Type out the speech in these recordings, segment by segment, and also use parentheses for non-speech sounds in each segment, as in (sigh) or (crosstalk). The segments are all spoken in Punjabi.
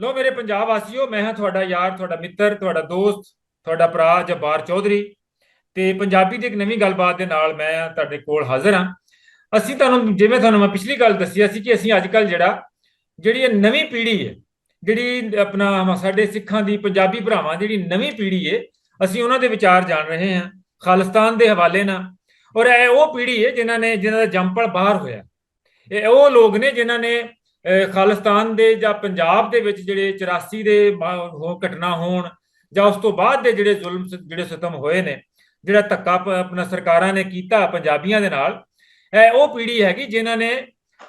ਲੋ ਮੇਰੇ ਪੰਜਾਬ ਵਾਸੀਓ, ਮੈਂ ਹਾਂ ਤੁਹਾਡਾ ਯਾਰ, ਤੁਹਾਡਾ ਮਿੱਤਰ, ਤੁਹਾਡਾ ਦੋਸਤ, ਤੁਹਾਡਾ ਭਰਾ ਜਬਾਰ ਚੌਧਰੀ ਤੇ ਪੰਜਾਬੀ ਦੀ ਇੱਕ ਨਵੀਂ ਗੱਲਬਾਤ ਦੇ ਨਾਲ ਮੈਂ ਤੁਹਾਡੇ ਕੋਲ ਹਾਜ਼ਰ ਹਾਂ। ਅਸੀਂ ਤੁਹਾਨੂੰ, ਜਿਵੇਂ ਤੁਹਾਨੂੰ ਮੈਂ ਪਿਛਲੀ ਗੱਲ ਦੱਸਿਆ ਸੀ ਕਿ ਅਸੀਂ ਅੱਜ ਕੱਲ ਜਿਹੜਾ, ਜਿਹੜੀ ਇਹ ਨਵੀਂ ਪੀੜ੍ਹੀ ਹੈ, ਜਿਹੜੀ ਆਪਣਾ ਸਾਡੇ ਸਿੱਖਾਂ ਦੀ, ਪੰਜਾਬੀ ਭਰਾਵਾਂ ਦੀ ਜਿਹੜੀ ਨਵੀਂ ਪੀੜ੍ਹੀ ਹੈ, ਅਸੀਂ ਉਹਨਾਂ ਦੇ ਵਿਚਾਰ ਜਾਣ ਰਹੇ ਹਾਂ, ਖਾਲਿਸਤਾਨ ਦੇ ਹਵਾਲੇ ਨਾਲ। ਔਰ ਇਹ ਉਹ ਪੀੜ੍ਹੀ ਹੈ ਜਿਨ੍ਹਾਂ ਨੇ, ਜਿਨ੍ਹਾਂ ਦਾ ਜੰਪਲ ਬਾਹਰ ਹੋਇਆ। ਇਹ ਉਹ ਲੋਕ ਨੇ ਜਿਨ੍ਹਾਂ ਨੇ ਖਾਲਿਸਤਾਨ ਦੇ ਜਾਂ ਪੰਜਾਬ ਦੇ ਵਿੱਚ ਜਿਹੜੇ 84 ਦੇ ਮਾ- ਹੋ ਘਟਨਾ ਹੋਣ ਜਾਂ ਉਸ ਤੋਂ ਬਾਅਦ ਦੇ ਜਿਹੜੇ ਜ਼ੁਲਮ ਸ- ਜਿਹੜੇ ਸਤਮ ਹੋਏ ਨੇ ਜਿਹੜਾ ਧੱਕਾ ਪ- ਆਪਣਾ ਸਰਕਾਰਾਂ ਨੇ ਕੀਤਾ ਪੰਜਾਬੀਆਂ ਦੇ ਨਾਲ ਇਹ ਉਹ ਪੀੜ੍ਹੀ ਹੈਗੀ ਜਿਨ੍ਹਾਂ ਨੇ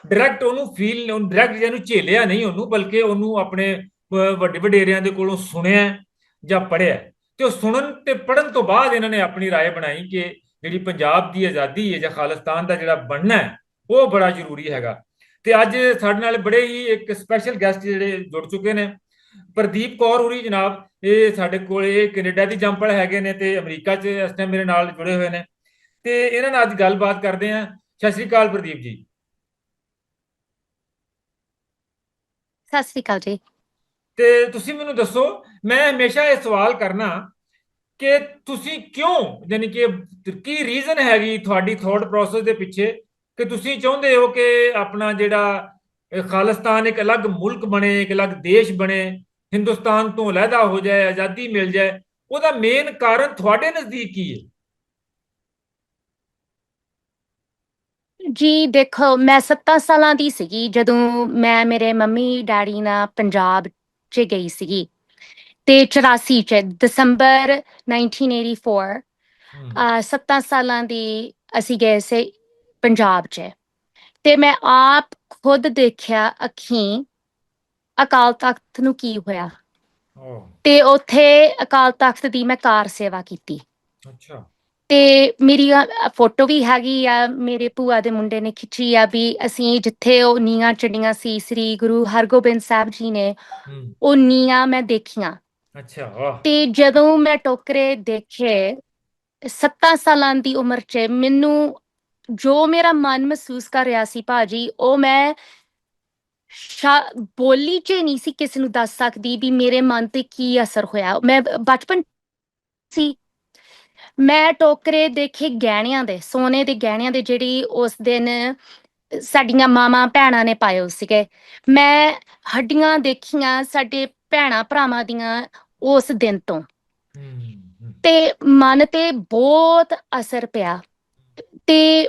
ਡਾਇਰੈਕਟ ਉਹਨੂੰ ਫੀਲ ਉਹਨੂੰ ਡਾਇਰੈਕਟ ਜਿਹਨੂੰ ਝੇਲਿਆ ਨਹੀਂ ਉਹਨੂੰ ਬਲਕਿ ਉਹਨੂੰ ਆਪਣੇ ਅਹ, ਵੱਡੇ ਵਡੇਰਿਆਂ ਦੇ ਕੋਲੋਂ ਸੁਣਿਆ ਜਾਂ ਪੜ੍ਹਿਆ ਤੇ ਉਹ ਸੁਣਨ ਤੇ ਪੜ੍ਹਨ ਤੋਂ ਬਾਅਦ ਇਹਨਾਂ ਨੇ ਆਪਣੀ رائے ਬਣਾਈ ਕਿ ਜਿਹੜੀ ਪੰਜਾਬ ਦੀ ਆਜ਼ਾਦੀ ਹੈ ਜਾਂ ਖਾਲਿਸਤਾਨ ਦਾ ਜਿਹੜਾ ਬਣਨਾ ਹੈ ਉਹ ਬੜਾ ਜ਼ਰੂਰੀ ਹੈਗਾ ਤੇ ਅੱਜ ਸਾਡੇ ਨਾਲ ਬੜੇ ਹੀ ਇੱਕ ਸਪੈਸ਼ਲ ਗੈਸਟ ਜਿਹੜੇ ਜੁੜ ਚੁੱਕੇ ਨੇ। ਪ੍ਰਦੀਪ ਕੌਰ ਹੁਰੀ ਜਨਾਬ ਇਹ ਸਾਡੇ ਕੋਲ ਇਹ ਕੈਨੇਡਾ ਦੀ ਜੰਪਲ ਹੈਗੇ ਨੇ ਤੇ ਅਮਰੀਕਾ 'ਚ ਇਸ ਟਾਈਮ ਮੇਰੇ ਨਾਲ ਜੁੜੇ ਹੋਏ ਨੇ। ਤੇ ਇਹਨਾਂ ਨਾਲ ਅੱਜ ਗੱਲਬਾਤ ਕਰਦੇ ਹਾਂ। ਸਤਿ ਸ਼੍ਰੀ ਅਕਾਲ ਪ੍ਰਦੀਪ ਜੀ। ਸਤਿ ਸ੍ਰੀ ਅਕਾਲ ਜੀ। ਤੇ ਤੁਸੀਂ ਮੈਨੂੰ ਦੱਸੋ ਮੈਂ ਹਮੇਸ਼ਾ ਇਹ ਸਵਾਲ ਕਰਨਾ ਕਿ ਤੁਸੀਂ ਕਿਉਂ ਯਾਨੀ ਕਿ ਕੀ ਰੀਜ਼ਨ ਹੈਗੀ ਤੁਹਾਡੀ ਥੌਟ ਪ੍ਰੋਸੈਸ ਦੇ ਪਿੱਛੇ ਕਿ ਤੁਸੀਂ ਚਾਹੁੰਦੇ ਹੋ ਕਿ ਆਪਣਾ ਜਿਹੜਾ ਖਾਲਿਸਤਾਨ ਇੱਕ ਅਲੱਗ ਮੁਲਕ ਬਣੇ ਇੱਕ ਅਲੱਗ ਦੇਸ਼ ਬਣੇ ਹਿੰਦੁਸਤਾਨ ਤੋਂ ਅਲੱਗਾ ਹੋ ਜਾਏ ਆਜ਼ਾਦੀ ਮਿਲ ਜਾਏ ਉਹਦਾ ਮੇਨ ਕਾਰਨ ਤੁਹਾਡੇ ਨਜ਼ਦੀਕ ਕੀ ਹੈ? ਜੀ ਦੇਖੋ ਮੈਂ 7 ਸਾਲਾਂ ਦੀ ਸੀਗੀ ਜਦੋਂ ਮੈਂ ਮੇਰੇ ਮੰਮੀ ਡੈਡੀ ਨਾਲ ਪੰਜਾਬ 'ਚ ਗਈ ਸੀਗੀ। ਤੇ 84 ਚ ਦਸੰਬਰ 1984 ਹਮ, ਆ 7 ਸਾਲਾਂ ਦੀ ਅਸੀਂ ਗਏ ਸੀ। ਪੰਜਾਬ 'ਚ ਤੇ ਮੈਂ ਆਪ ਖੁਦ ਦੇਖਿਆ ਅੱਖੀਂ ਅਕਾਲ ਤਖਤ ਨੂੰ ਕੀ ਹੋਇਆ। ਤੇ ਉੱਥੇ ਅਕਾਲ ਤਖਤ ਦੀ ਮੈਂ ਕਾਰ ਸੇਵਾ ਕੀਤੀ। ਅੱਛਾ। ਤੇ ਮੇਰੀ ਫੋਟੋ ਵੀ ਹੈਗੀ ਆ ਮੇਰੇ ਭੂਆ ਦੇ ਮੁੰਡੇ ਨੇ ਖਿੱਚੀ ਆ ਵੀ ਅਸੀਂ ਜਿੱਥੇ ਉਹ ਨੀਆਂ ਚੜੀਆਂ ਸੀ ਸ੍ਰੀ ਗੁਰੂ ਹਰਗੋਬਿੰਦ ਸਾਹਿਬ ਜੀ ਨੇ ਉਹ ਨੀਆਂ ਮੈਂ ਦੇਖੀਆਂ। ਅੱਛਾ ਵਾਹ। ਤੇ ਜਦੋਂ ਮੈਂ ਟੋਕਰੇ ਦੇਖੇ 7 ਸਾਲਾਂ ਦੀ ਉਮਰ 'ਚ ਮੈਨੂੰ ਜੋ ਮੇਰਾ ਮਨ ਮਹਿਸੂਸ ਕਰ ਰਿਹਾ ਸੀ ਭਾਜੀ ਉਹ ਮੈਂ ਬੋਲੀ 'ਚ ਨਹੀਂ ਸੀ ਕਿਸੇ ਨੂੰ ਦੱਸ ਸਕਦੀ ਵੀ ਮੇਰੇ ਮਨ ਤੇ ਕੀ ਅਸਰ ਹੋਇਆ। ਮੈਂ ਬਚਪਨ ਸੀ। ਮੈਂ ਟੋਕਰੇ ਦੇਖੇ ਗਹਿਣਿਆਂ ਦੇ ਸੋਨੇ ਦੇ ਗਹਿਣਿਆਂ ਦੇ ਜਿਹੜੀ ਉਸ ਦਿਨ ਸਾਡੀਆਂ ਮਾਵਾਂ ਭੈਣਾਂ ਨੇ ਪਾਏ ਸੀਗੇ। ਮੈਂ ਹੱਡੀਆਂ ਦੇਖੀਆਂ ਸਾਡੇ ਭੈਣਾਂ ਭਰਾਵਾਂ ਦੀਆਂ ਉਸ ਦਿਨ ਤੋਂ। ਤੇ ਮਨ ਤੇ ਬਹੁਤ ਅਸਰ ਪਿਆ। ਤੇ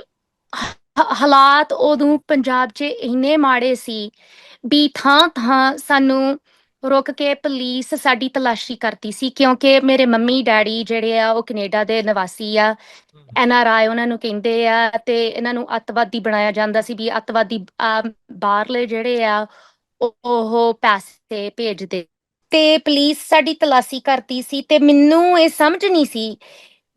ਹਾਲਾਤ ਉਦੋਂ ਪੰਜਾਬ 'ਚ ਇੰਨੇ ਮਾੜੇ ਸੀ ਵੀ ਥਾਂ ਥਾਂ ਸਾਨੂੰ ਰੁਕ ਕੇ ਪੁਲਿਸ ਸਾਡੀ ਤਲਾਸ਼ੀ ਕਰਦੀ ਸੀ ਕਿਉਂਕਿ ਮੇਰੇ ਮੰਮੀ ਡੈਡੀ ਜਿਹੜੇ ਆ ਉਹ ਕੈਨੇਡਾ ਦੇ ਨਿਵਾਸੀ ਆ। ਐਨ ਆਰ ਆਈ ਉਹਨਾਂ ਨੂੰ ਕਹਿੰਦੇ ਆ ਤੇ ਇਹਨਾਂ ਨੂੰ ਅੱਤਵਾਦੀ ਬਣਾਇਆ ਜਾਂਦਾ ਸੀ ਵੀ ਅੱਤਵਾਦੀ ਬਾਹਰਲੇ ਜਿਹੜੇ ਆ ਉਹ ਪੈਸੇ ਭੇਜਦੇ। ਤੇ ਪੁਲਿਸ ਸਾਡੀ ਤਲਾਸ਼ੀ ਕਰਦੀ ਸੀ ਤੇ ਮੈਨੂੰ ਇਹ ਸਮਝ ਨਹੀਂ ਸੀ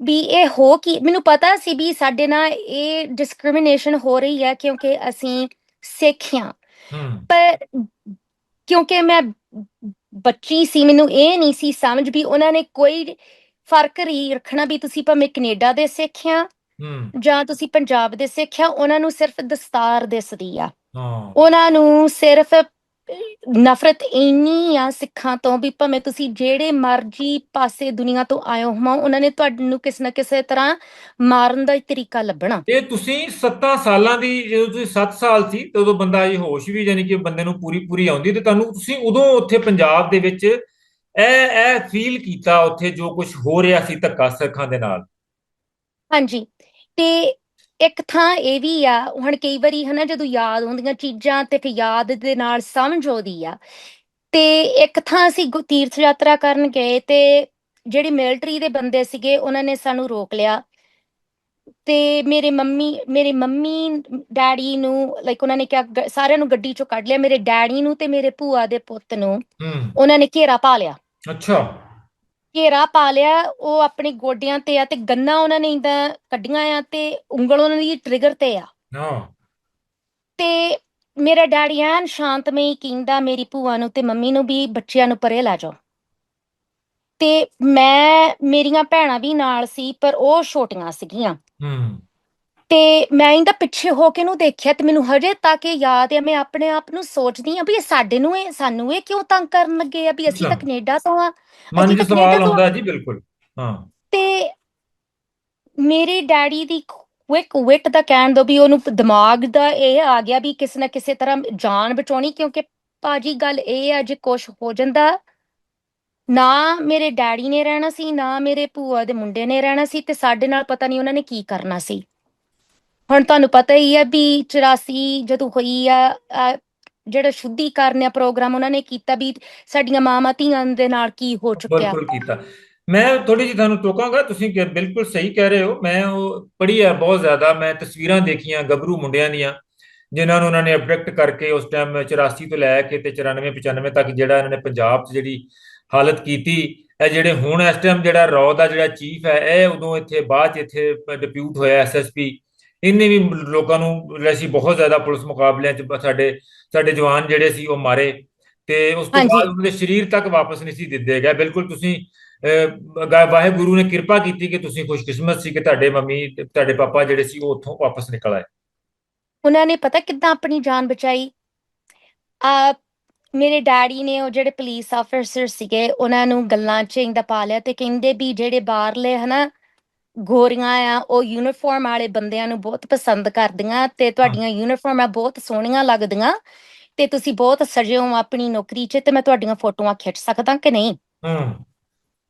ਵੀ ਇਹ ਹੋ ਕੀ ਮੈਨੂੰ ਪਤਾ ਸੀ ਵੀ ਸਾਡੇ ਨਾਲ ਇਹ ਡਿਸਕ੍ਰਿਮੀਨੇਸ਼ਨ ਹੋ ਰਹੀ ਹੈ ਕਿਉਂਕਿ ਅਸੀਂ ਸਿੱਖ ਹਾਂ। ਪਰ ਕਿਉਂਕਿ ਮੈਂ ਬੱਚੀ ਸੀ ਮੈਨੂੰ ਇਹ ਨਹੀਂ ਸੀ ਸਮਝ ਵੀ ਉਹਨਾਂ ਨੇ ਕੋਈ ਫ਼ਰਕ ਨਹੀਂ ਰੱਖਣਾ ਵੀ ਤੁਸੀਂ ਭਾਵੇਂ ਕੈਨੇਡਾ ਦੇ ਸਿੱਖ ਆ ਜਾਂ ਤੁਸੀਂ ਪੰਜਾਬ ਦੇ ਸਿੱਖ ਆ ਉਹਨਾਂ ਨੂੰ ਸਿਰਫ ਦਸਤਾਰ ਦਿਸਦੀ ਆ। ਉਹਨਾਂ ਨੂੰ ਸਿਰਫ ਨਫ਼ਰਤ ਇੰਨੀ ਆ ਸਿੱਖਾਂ ਤੋਂ ਵੀ ਭਾਵੇਂ ਤੁਸੀਂ ਜਿਹੜੇ ਮਰਜ਼ੀ ਪਾਸੇ ਦੁਨੀਆ ਤੋਂ ਆਏ ਹੋ ਉਹਨਾਂ ਨੇ ਤੁਹਾਨੂੰ ਕਿਸੇ ਨਾ ਕਿਸੇ ਤਰ੍ਹਾਂ ਮਾਰਨ ਦਾ ਹੀ ਤਰੀਕਾ ਲੱਭਣਾ। ਇਹ ਤੁਸੀਂ 7 ਸਾਲਾਂ ਦੀ ਜਦੋਂ ਤੁਸੀਂ 7 ਸਾਲ ਸੀ ਤੇ ਉਦੋਂ ਬੰਦਾ ਇਹ ਹੋਸ਼ ਵੀ ਯਾਨੀ ਕਿ ਬੰਦੇ ਨੂੰ ਪੂਰੀ ਪੂਰੀ ਆਉਂਦੀ ਤੇ ਤੁਹਾਨੂੰ ਤੁਸੀਂ ਉਦੋਂ ਉੱਥੇ ਪੰਜਾਬ ਦੇ ਵਿੱਚ ਇਹ ਇਹ ਫੀਲ ਕੀਤਾ ਉੱਥੇ ਜੋ ਕੁਝ ਹੋ ਰਿਹਾ ਸੀ ਧੱਕਾ ਸਿੱਖਾਂ ਦੇ ਨਾਲ? ਹਾਂਜੀ। ਤੇ ਇੱਕ ਥਾਂ ਇਹ ਵੀ ਆ ਹੁਣ ਕਈ ਵਾਰੀ ਹਨਾ ਜਦੋਂ ਯਾਦ ਆਉਂਦੀਆਂ ਚੀਜ਼ਾਂ ਤੇ ਫਿਰ ਯਾਦ ਦੇ ਨਾਲ ਸਮਝ ਆਉਂਦੀ ਆ। ਤੇ ਇੱਕ ਥਾਂ ਅਸੀਂ ਤੀਰਥ ਯਾਤਰਾ ਕਰਨ ਗਏ ਤੇ ਜਿਹੜੀ ਮਿਲਟਰੀ ਦੇ ਬੰਦੇ ਸੀਗੇ ਉਹਨਾਂ ਨੇ ਸਾਨੂੰ ਰੋਕ ਲਿਆ। ਤੇ ਮੇਰੇ ਮੰਮੀ ਮੇਰੇ ਮੰਮੀ ਡੈਡੀ ਨੂੰ ਲਾਈਕ ਉਹਨਾਂ ਨੇ ਕਿਹਾ ਸਾਰਿਆਂ ਨੂੰ ਗੱਡੀ ਚੋਂ ਕੱਢ ਲਿਆ ਮੇਰੇ ਡੈਡੀ ਨੂੰ ਤੇ ਮੇਰੇ ਭੂਆ ਦੇ ਪੁੱਤ ਨੂੰ। ਉਹਨਾਂ ਨੇ ਘੇਰਾ ਪਾ ਲਿਆ। ਅੱਛਾ। ਘੇਰਾ ਪਾ ਲਿਆ ਉਹ ਆਪਣੇ ਗੋਡਿਆਂ ਤੇ ਆ ਤੇ ਗੰਨਾਂ ਉਹਨਾਂ ਨੇ ਇਦਾਂ ਕੱਢੀਆਂ ਆ ਤੇ ਉਂਗਲ ਉਹਨਾਂ ਦੀ ਟ੍ਰਿਗਰ ਤੇ ਆ। ਹਾਂ। ਤੇ ਮੇਰਾ ਡੈਡੀ ਐਨ ਸ਼ਾਂਤਮਈ ਕਹਿੰਦਾ ਮੇਰੀ ਭੂਆ ਨੂੰ ਤੇ ਮੰਮੀ ਨੂੰ ਵੀ ਬੱਚਿਆਂ ਨੂੰ ਪਰੇ ਲੈ ਜਾਓ। ਤੇ ਮੈਂ ਮੇਰੀਆਂ ਭੈਣਾਂ ਵੀ ਨਾਲ ਸੀ ਪਰ ਉਹ ਛੋਟੀਆਂ ਸੀਗੀਆਂ। ਹੂੰ। ਤੇ ਮੈਂ ਇਹਦਾ ਪਿੱਛੇ ਹੋ ਕੇ ਨੂੰ ਦੇਖਿਆ ਤੇ ਮੈਨੂੰ ਹਜੇ ਤੱਕ ਇਹ ਯਾਦ ਹੈ ਮੈਂ ਆਪਣੇ ਆਪ ਨੂੰ ਸੋਚਦੀ ਆ ਵੀ ਇਹ ਸਾਡੇ ਨੂੰ ਇਹ ਸਾਨੂੰ ਇਹ ਕਿਉਂ ਤੰਗ ਕਰਨ ਲੱਗੇ ਆ ਵੀ ਅਸੀਂ ਤਾਂ ਕੈਨੇਡਾ ਤੋਂ ਆ ਮਨ 'ਚ ਸਵਾਲ ਆਉਂਦਾ ਜੀ ਬਿਲਕੁਲ। ਹਾਂ। ਤੇ ਮੇਰੇ ਡੈਡੀ ਦੀ ਕੁਇਕ ਵਿਟ ਦਾ ਕਹਿਣ ਦੋ ਵੀ ਉਹਨੂੰ ਦਿਮਾਗ ਦਾ ਇਹ ਆ ਗਿਆ ਵੀ ਕਿਸੇ ਨਾ ਕਿਸੇ ਤਰ੍ਹਾਂ ਜਾਨ ਬਚਾਉਣੀ ਕਿਉਂਕਿ ਭਾਜੀ ਗੱਲ ਇਹ ਆ ਜੇ ਕੁਛ ਹੋ ਜਾਂਦਾ ਨਾ ਮੇਰੇ ਡੈਡੀ ਨੇ ਰਹਿਣਾ ਸੀ ਨਾ ਮੇਰੇ ਭੂਆ ਦੇ ਮੁੰਡੇ ਨੇ ਰਹਿਣਾ ਸੀ ਤੇ ਸਾਡੇ ਨਾਲ ਪਤਾ ਨਹੀਂ ਉਹਨਾਂ ਨੇ ਕੀ ਕਰਨਾ ਸੀ। ਹੁਣ ਤੁਹਾਨੂੰ ਪਤਾ ਹੀ ਹੈ ਵੀ 84 ਜਦੋਂ ਹੋਈ ਆ ਆ ਜਿਹੜਾ ਸ਼ੁੱਧੀਕਰਨ ਆ ਪ੍ਰੋਗਰਾਮ ਉਹਨਾਂ ਨੇ ਕੀਤਾ ਵੀ ਸਾਡੀਆਂ ਮਾਵਾਂ ਧੀਆਂ ਦੇ ਨਾਲ ਕੀ ਹੋ ਚੁੱਕਿਆ। ਬਿਲਕੁਲ ਕੀਤਾ। ਮੈਂ ਥੋੜੀ ਜਿਹੀ ਤੁਹਾਨੂੰ ਟੋਕਾਂਗਾ, ਤੁਸੀਂ ਕਿ ਬਿਲਕੁਲ ਸਹੀ ਕਹਿ ਰਹੇ ਹੋ। ਮੈਂ ਉਹ ਪੜ੍ਹੀ ਆ ਬਹੁਤ ਜ਼ਿਆਦਾ, ਮੈਂ ਤਸਵੀਰਾਂ ਦੇਖੀਆਂ ਗੱਭਰੂ ਮੁੰਡਿਆਂ ਦੀਆਂ, ਜਿਨ੍ਹਾਂ ਨੂੰ ਉਹਨਾਂ ਨੇ ਅਬਡਕਟ ਕਰਕੇ ਉਸ ਟਾਈਮ 84 ਤੋਂ ਲੈ ਕੇ ਤੇ 94 95 ਤੱਕ ਜਿਹੜਾ ਇਹਨਾਂ ਨੇ ਪੰਜਾਬ 'ਚ ਜਿਹੜੀ ਹਾਲਤ ਕੀਤੀ, ਇਹ ਜਿਹੜੇ ਹੁਣ ਇਸ ਟਾਈਮ ਜਿਹੜਾ ਰੌ ਦਾ ਜਿਹੜਾ ਚੀਫ ਹੈ, ਇਹ ਉਦੋਂ ਇੱਥੇ ਬਾਅਦ 'ਚ ਇੱਥੇ ਡਿਪਿਊਟ ਹੋਇਆ ਐਸਐਸਪੀ ਇਹਨੇ ਵੀ ਲੋਕਾਂ ਨੂੰ ਅਸੀਂ ਬਹੁਤ ਜ਼ਿਆਦਾ ਪੁਲਿਸ ਮੁਕਾਬਲਿਆਂ 'ਚ ਸਾਡੇ ਸਾਡੇ ਜਵਾਨ ਜਿਹੜੇ ਸੀ ਉਹ ਮਾਰੇ ਤੇ ਉਸ ਤੋਂ ਬਾਅਦ ਉਹਨਾਂ ਦੇ ਸਰੀਰ ਤੱਕ ਵਾਪਸ ਨਹੀਂ ਸੀ ਦਿੱਤੇ ਗਏ। ਬਿਲਕੁਲ ਤੁਸੀਂ ਵਾਹਿਗੁਰੂ ਨੇ ਕਿਰਪਾ ਕੀਤੀ ਕਿ ਤੁਸੀਂ ਖੁਸ਼ਕਿਸਮਤ ਸੀ ਕਿ ਤੁਹਾਡੇ ਮੰਮੀ ਤੁਹਾਡੇ ਪਾਪਾ ਜਿਹੜੇ ਸੀ ਉਹ ਉੱਥੋਂ ਵਾਪਸ ਨਿਕਲ ਆਏ। ਉਹਨਾਂ ਨੇ ਪਤਾ ਕਿੱਦਾਂ ਆਪਣੀ ਜਾਨ ਬਚਾਈ? ਆ ਮੇਰੇ ਡੈਡੀ ਨੇ ਉਹ ਜਿਹੜੇ ਪੁਲਿਸ ਆਫੀਸਰ ਸੀਗੇ ਉਹਨਾਂ ਨੂੰ ਗੱਲਾਂ 'ਚ ਇੰਦਾ ਪਾ ਲਿਆ ਤੇ ਕਹਿੰਦੇ ਵੀ ਜਿਹੜੇ ਬਾਹਰਲੇ ਹਨਾ ਗੋਰੀਆਂ ਆ ਉਹ ਯੂਨੀਫਾਰਮ ਵਾਲੇ ਬੰਦਿਆਂ ਨੂੰ ਬਹੁਤ ਪਸੰਦ ਕਰਦੀਆਂ ਤੇ ਤੁਹਾਡੀਆਂ ਯੂਨੀਫਾਰਮਾਂ ਬਹੁਤ ਸੋਹਣੀਆਂ ਲੱਗਦੀਆਂ ਤੇ ਤੁਸੀਂ ਬਹੁਤ ਸਜੇ ਹੋ ਆਪਣੀ ਨੌਕਰੀ 'ਚ ਤੇ ਮੈਂ ਤੁਹਾਡੀਆਂ ਫੋਟੋਆਂ ਖਿੱਚ ਸਕਦਾ ਕਿ ਨਹੀਂ? ਹੂੰ।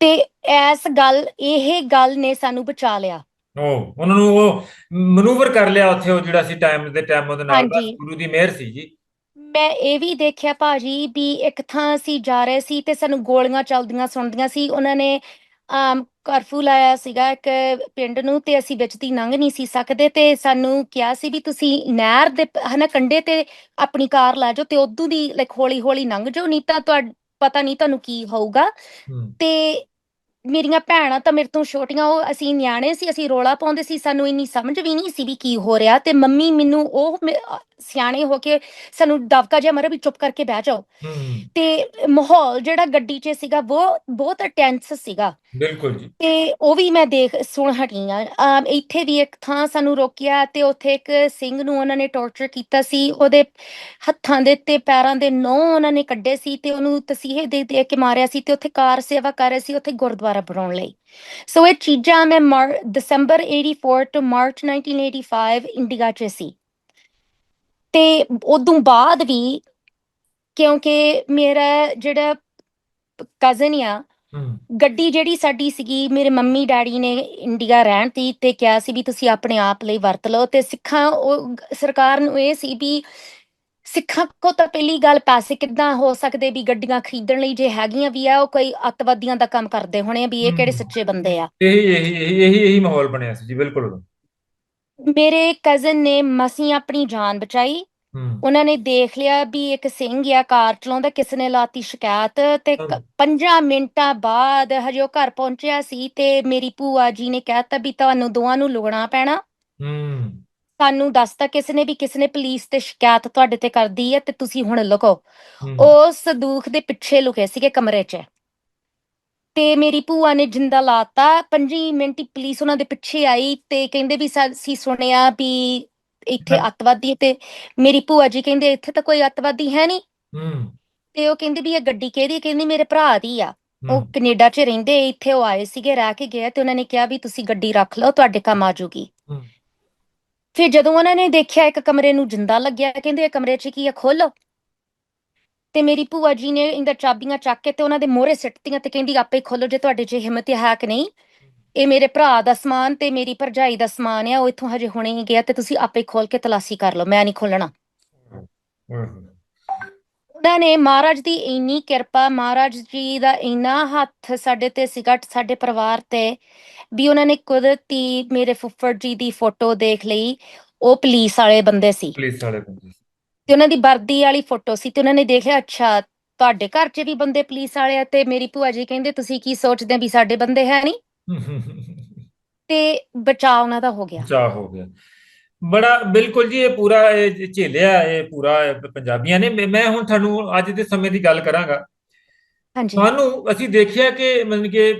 ਤੇ ਐਸ ਗੱਲ ਇਹ ਗੱਲ ਨੇ ਸਾਨੂੰ ਬਚਾ ਲਿਆ। ਉਹ ਉਹਨਾਂ ਨੂੰ ਉਹ ਮਨੂਵਰ ਕਰ ਲਿਆ ਉੱਥੇ ਉਹ ਜਿਹੜਾ ਸੀ ਟਾਈਮ ਦੇ ਟਾਈਮ ਉਹਦੇ ਨਾਲ ਬਸ ਹਾਂਜੀ। ਗੁਰੂ ਦੀ ਮਿਹਰ ਸੀ ਜੀ। ਮੈਂ ਇਹ ਵੀ ਦੇਖਿਆ ਭਾਜੀ ਵੀ ਇੱਕ ਥਾਂ ਅਸੀਂ ਜਾ ਰਹੇ ਸੀ ਤੇ ਸਾਨੂੰ ਗੋਲੀਆਂ ਚੱਲਦੀਆਂ ਸੁਣਦੀਆਂ ਸੀ। ਉਹਨਾਂ ਨੇ ਆਮ ਕਰਫਿਊ ਲਾਇਆ ਸੀਗਾ ਇੱਕ ਪਿੰਡ ਨੂੰ ਤੇ ਅਸੀਂ ਵਿੱਚ ਦੀ ਲੰਘ ਨਹੀਂ ਸੀ ਸਕਦੇ ਤੇ ਸਾਨੂੰ ਕਿਹਾ ਸੀ ਵੀ ਤੁਸੀਂ ਨਹਿਰ ਦੇ ਪ- ਹਨਾ ਕੰਢੇ ਤੇ ਆਪਣੀ ਕਾਰ ਲੈ ਜਾਓ ਤੇ ਉਦੋਂ ਦੀ ਲਾਈਕ ਹੌਲੀ ਹੌਲੀ ਲੰਘ ਜਾਓ ਨਹੀਂ ਤਾਂ ਤੁਹਾ ਪਤਾ ਨਹੀਂ ਤੁਹਾਨੂੰ ਕੀ ਹੋਊਗਾ। ਹੂੰ। ਤੇ ਮੇਰੀਆਂ ਭੈਣਾਂ ਤਾਂ ਮੇਰੇ ਤੋਂ ਛੋਟੀਆਂ ਉਹ ਅਸੀਂ ਨਿਆਣੇ ਸੀ ਅਸੀਂ ਰੋਲਾ ਪਾਉਂਦੇ ਸੀ ਸਾਨੂੰ ਇੰਨੀ ਸਮਝ ਵੀ ਨਹੀਂ ਸੀ ਵੀ ਕੀ ਹੋ ਰਿਹਾ ਤੇ ਮੰਮੀ ਮੈਨੂੰ ਉਹ ਮੇ- ਅ, ਸਿਆਣੇ ਹੋ ਕੇ ਸਾਨੂੰ ਦਬਕਾ ਜਿਹਾ ਮਾਰਿਆ ਵੀ ਚੁੱਪ ਕਰਕੇ ਬਹਿ ਜਾਓ। ਤੇ ਮਾਹੌਲ ਜਿਹੜਾ ਗੱਡੀ 'ਚ ਸੀਗਾ ਉਹ ਬਹੁਤ ਟੈਂਸ ਸੀਗਾ। ਬਿਲਕੁਲ ਜੀ। ਤੇ ਉਹ ਵੀ ਮੈਂ ਦੇਖ ਸੁਣ ਹਟੀ ਆ। ਇੱਥੇ ਵੀ ਇੱਕ ਥਾਂ ਸਾਨੂੰ ਰੋਕਿਆ ਤੇ ਉੱਥੇ ਇੱਕ ਸਿੰਘ ਨੂੰ ਉਹਨਾਂ ਨੇ ਟੌਰਚਰ ਕੀਤਾ ਸੀ। ਉਹਦੇ ਹੱਥਾਂ ਦੇ ਤੇ ਪੈਰਾਂ ਦੇ ਨਹੁੰ ਉਹਨਾਂ ਨੇ ਕੱਢੇ ਸੀ ਤੇ ਉਹਨੂੰ ਤਸੀਹੇ ਦੇ ਦੇ ਕੇ ਮਾਰਿਆ ਸੀ ਤੇ ਉੱਥੇ ਕਾਰ ਸੇਵਾ ਕਰ ਰਹੇ ਸੀ ਉੱਥੇ ਗੁਰਦੁਆਰਾ ਬਣਾਉਣ ਲਈ। ਸੋ ਇਹ ਚੀਜ਼ਾਂ ਮੈਂ ਮਾਰ ਦਸੰਬਰ 84 ਤੋਂ ਮਾਰਚ 1985 ਇੰਡੀਆ 'ਚ ਸੀ। ਤੇ ਉਦੋਂ ਬਾਅਦ ਵੀ ਕਿਉਂਕਿ ਮੇਰਾ ਜਿਹੜਾ ਕਜ਼ਨ ਆ ਗੱਡੀ ਜਿਹੜੀ ਸਾਡੀ ਸੀਗੀ ਮੇਰੇ ਮੰਮੀ ਡੈਡੀ ਨੇ ਇੰਡੀਆ ਰਹਿਣ ਦੀ ਤੇ ਕਿਹਾ ਸੀ ਵੀ ਤੁਸੀਂ ਆਪਣੇ ਆਪ ਲਈ ਵਰਤ ਲਓ ਤੇ ਸਿੱਖਾਂ ਉਹ ਸਰਕਾਰ ਨੂੰ ਇਹ ਸੀ ਵੀ ਸਿੱਖਾਂ ਕੋ ਤਾਂ ਪਹਿਲੀ ਗੱਲ ਪੈਸੇ ਕਿੱਦਾਂ ਹੋ ਸਕਦੇ ਵੀ ਗੱਡੀਆਂ ਖਰੀਦਣ ਲਈ ਜੇ ਹੈਗੀਆਂ ਵੀ ਆ ਉਹ ਕੋਈ ਅੱਤਵਾਦੀਆਂ ਦਾ ਕੰਮ ਕਰਦੇ ਹੋਣੇ ਵੀ ਇਹ ਕਿਹੜੇ ਸੱਚੇ ਬੰਦੇ ਆ। ਇਹੀ ਇਹੀ ਇਹੀ ਇਹੀ ਮਾਹੌਲ ਬਣਿਆ ਸੀ ਜੀ ਬਿਲਕੁਲ। ਮੇਰੇ ਕਜ਼ਨ ਨੇ ਮਸੀਂ ਆਪਣੀ ਜਾਨ ਬਚਾਈ। ਹੂੰ। ਉਹਨਾਂ ਨੇ ਦੇਖ ਲਿਆ ਵੀ ਇੱਕ ਸਿੰਘ ਆ ਕਾਰ ਚਲਾਉਂਦਾ ਕਿਸ ਨੇ ਲਾਤੀ ਸ਼ਿਕਾਇਤ ਤੇ ਕ- ਹੂੰ। ਪੰਜਾਂ ਮਿੰਟਾਂ ਬਾਅਦ ਹਜੇ ਉਹ ਘਰ ਪਹੁੰਚਿਆ ਸੀ ਤੇ ਮੇਰੀ ਭੂਆ ਜੀ ਨੇ ਕਹਿਤਾ ਵੀ ਤੁਹਾਨੂੰ ਦੋਵਾਂ ਨੂੰ ਲੁਕਣਾ ਪੈਣਾ। ਹੂੰ। ਸਾਨੂੰ ਦੱਸਤਾ ਕਿਸ ਨੇ ਵੀ ਕਿਸ ਨੇ ਪੁਲਿਸ ਤੇ ਸ਼ਿਕਾਇਤ ਤੁਹਾਡੇ ਤੇ ਕਰਦੀ ਹੈ ਤੇ ਤੁਸੀਂ ਹੁਣ ਲੁਕੋ। ਹੂੰ। ਉਹ ਸੰਦੂਕ ਦੇ ਪਿੱਛੇ ਲੁਕੇ ਸੀਗੇ ਕਮਰੇ 'ਚ। ਤੇ ਮੇਰੀ ਭੂਆ ਨੇ ਜਿੰਦਾ ਲਾਤਾ। 5 ਮਿੰਟ ਹੀ ਪੁਲਿਸ ਉਹਨਾਂ ਦੇ ਪਿੱਛੇ ਆਈ ਤੇ ਕਹਿੰਦੇ ਵੀ ਸਾ- ਅਸੀਂ ਸੁਣਿਆ ਵੀ ਇੱਥੇ ਅੱਤਵਾਦੀ ਹੈ ਤੇ ਮੇਰੀ ਭੂਆ ਜੀ ਕਹਿੰਦੇ ਇੱਥੇ ਤਾਂ ਕੋਈ ਅੱਤਵਾਦੀ ਹੈ ਨਹੀਂ। ਹੂੰ। ਤੇ ਉਹ ਕਹਿੰਦੇ ਵੀ ਇਹ ਗੱਡੀ ਕਿਹਦੀ? ਕਹਿੰਦੀ ਮੇਰੇ ਭਰਾ ਦੀ ਆ। ਉਹ ਕੈਨੇਡਾ 'ਚ ਰਹਿੰਦੇ ਇੱਥੇ ਉਹ ਆਏ ਸੀਗੇ ਰਹਿ ਕੇ ਗਏ ਤੇ ਉਹਨਾਂ ਨੇ ਕਿਹਾ ਵੀ ਤੁਸੀਂ ਗੱਡੀ ਰੱਖ ਲਓ ਤੁਹਾਡੇ ਕੰਮ ਆ ਜਾਊਗੀ ਹੂੰ। ਫਿਰ ਜਦੋਂ ਉਹਨਾਂ ਨੇ ਦੇਖਿਆ ਇੱਕ ਕਮਰੇ ਨੂੰ ਜਿੰਦਾ ਲੱਗਿਆ ਕਹਿੰਦੇ ਇਹ ਕਮਰੇ 'ਚ ਕੀ ਆ ਖੋਲੋ। ਤੇ ਮੇਰੀ ਭੂਆ ਜੀ ਨੇ ਇਹਦਾ ਚਾਬੀਆਂ ਚੱਕ ਕੇ ਤੇ ਉਹਨਾਂ ਦੇ ਮੋਹਰੇ ਸਿੱਟਤੀਆਂ ਤੇ ਕਹਿੰਦੀ, ਆਪੇ ਖੋਲੋ ਜੇ ਤੁਹਾਡੇ 'ਚ ਹਿੰਮਤ ਹੈ ਕਿ ਨਹੀਂ। ਇਹ ਮੇਰੇ ਭਰਾ ਦਾ ਸਮਾਨ ਤੇ ਮੇਰੀ ਭਰਜਾਈ ਦਾ ਸਮਾਨ ਆ, ਉਹ ਇੱਥੋਂ ਹਜੇ ਹੁਣੇ ਹੀ ਗਿਆ ਤੇ ਤੁਸੀਂ ਆਪੇ ਖੋਲ ਕੇ ਤਲਾਸ਼ੀ ਕਰ ਲਓ, ਮੈਂ ਨਹੀਂ ਖੋਲਣਾ ਉਹਨਾਂ ਨੇ ਮਹਾਰਾਜ ਦੀ ਇੰਨੀ ਕਿਰਪਾ, ਮਹਾਰਾਜ ਜੀ ਦਾ ਇੰਨਾ ਹੱਥ ਸਾਡੇ ਤੇ ਸੀਗਾ, ਸਾਡੇ ਪਰਿਵਾਰ ਤੇ, ਵੀ ਉਹਨਾਂ ਨੇ ਕੁਦਰਤੀ ਮੇਰੇ ਫੁੱਫੜ ਜੀ ਦੀ ਫੋਟੋ ਦੇਖ ਲਈ, ਉਹ ਪੁਲਿਸ ਵਾਲੇ ਬੰਦੇ ਸੀ। ਪੁਲਿਸ ਵਾਲੇ ਬੰਦੇ ਸੀ। ਤੇ ਉਹਨਾਂ ਦੀ ਵਰਦੀ ਵਾਲੀ ਫੋਟੋ ਸੀ ਤੇ ਉਹਨਾਂ ਨੇ ਦੇਖਿਆ ਅੱਛਾ ਤੁਹਾਡੇ ਘਰ 'ਚ ਵੀ ਬੰਦੇ ਪੁਲਿਸ ਵਾਲੇ ਆ ਤੇ ਮੇਰੀ ਭੂਆ ਜੀ ਕਹਿੰਦੇ ਤੁਸੀਂ ਕੀ ਸੋਚਦੇ ਆ ਵੀ ਸਾਡੇ ਬੰਦੇ ਹੈ ਨਹੀਂ? (laughs) ਤੇ ਬਚਾਅ ਉਹਨਾਂ ਦਾ ਹੋ ਗਿਆ। ਚਾਹ ਹੋ ਗਿਆ। ਬੜਾ ਬਿਲਕੁਲ ਜੀ ਇਹ ਪੂਰਾ ਇਹ ਝੇਲਿਆ ਇਹ ਪੂਰਾ ਪੰਜਾਬੀਆਂ ਨੇ। ਮੈਂ ਮੈਂ ਹੁਣ ਤੁਹਾਨੂੰ ਅੱਜ ਦੇ ਸਮੇਂ ਦੀ ਗੱਲ ਕਰਾਂਗਾ। ਹਾਂਜੀ। ਤੁਹਾਨੂੰ ਅਸੀਂ ਦੇਖਿਆ ਕਿ ਮਤਲਬ ਕਿ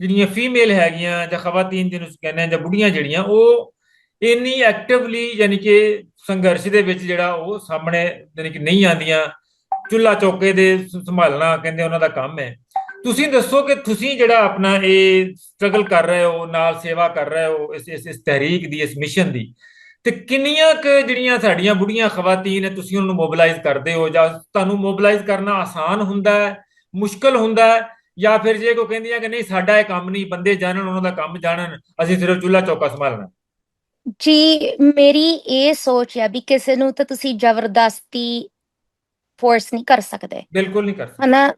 ਜਿਹੜੀਆਂ ਫੀਮੇਲ ਹੈਗੀਆਂ ਜਾਂ ਖਵਾਤੀਨ ਜਿਹਨੂੰ ਕਹਿੰਦੇ ਆ ਜਾਂ ਬੁੱਢੀਆਂ ਜਿਹੜੀਆਂ ਉਹ ਇੰਨੀ ਐਕਟਿਵਲੀ ਯਾਨੀ ਕਿ ਸੰਘਰਸ਼ ਦੇ ਵਿੱਚ ਜਿਹੜਾ ਉਹ ਸਾਹਮਣੇ ਯਾਨੀ ਕਿ ਨਹੀਂ ਆਉਂਦੀਆਂ, ਚੁੱਲ੍ਹਾ ਚੌਕੇ ਦੇ ਸੰਭਾਲਣਾ ਕਹਿੰਦੇ ਉਹਨਾਂ ਦਾ ਕੰਮ ਹੈ। ਤੁਸੀਂ ਦੱਸੋ ਕਿ ਤੁਸੀਂ ਜਿਹੜਾ ਆਪਣਾ ਇਹ ਸਟਰਗਲ ਕਰ ਰਹੇ ਹੋ, ਨਾਲ ਸੇਵਾ ਕਰ ਰਹੇ ਹੋ, ਇਸ ਇਸ ਇਸ ਤਹਿਰੀਕ ਦੀ, ਇਸ ਮਿਸ਼ਨ ਦੀ, ਤੇ ਕਿੰਨੀਆਂ ਕੁ ਜਿਹੜੀਆਂ ਸਾਡੀਆਂ ਬੁੜੀਆਂ ਖਵਾਤੀਨ ਹੈ ਤੁਸੀਂ ਉਹਨਾਂ ਨੂੰ ਮੋਬਿਲਾਈਜ਼ ਕਰਦੇ ਹੋ ਜਾਂ ਤੁਹਾਨੂੰ ਮੋਬਿਲਾਈਜ਼ ਕਰਨਾ ਆਸਾਨ ਹੁੰਦਾ ਹੈ, ਮੁਸ਼ਕਲ ਹੁੰਦਾ ਹੈ, ਜਾਂ ਫਿਰ ਜੇ ਕੋਈ ਕਹਿੰਦੀਆਂ ਕਿ ਨਹੀਂ, ਸਾਡਾ ਇਹ ਕੰਮ ਨਹੀਂ, ਬੰਦੇ ਜਾਣਨ, ਉਹਨਾਂ ਦਾ ਕੰਮ ਜਾਣਨ, ਅਸੀਂ ਸਿਰਫ ਚੁੱਲ੍ਹਾ ਚੌਕਾ ਸੰਭਾਲਣਾ। ਜੀ ਮੇਰੀ ਇਹ ਸੋਚ ਹੈ ਵੀ ਕਿਸੇ ਨੂੰ ਤਾਂ ਤੁਸੀਂ ਜ਼ਬਰਦਸਤੀ ਫੋਰਸ ਨਹੀਂ ਕਰ ਸਕਦੇ। ਬਿਲਕੁਲ ਨਹੀਂ ਕਰ ਸਕਦੇ। ਹਨਾ?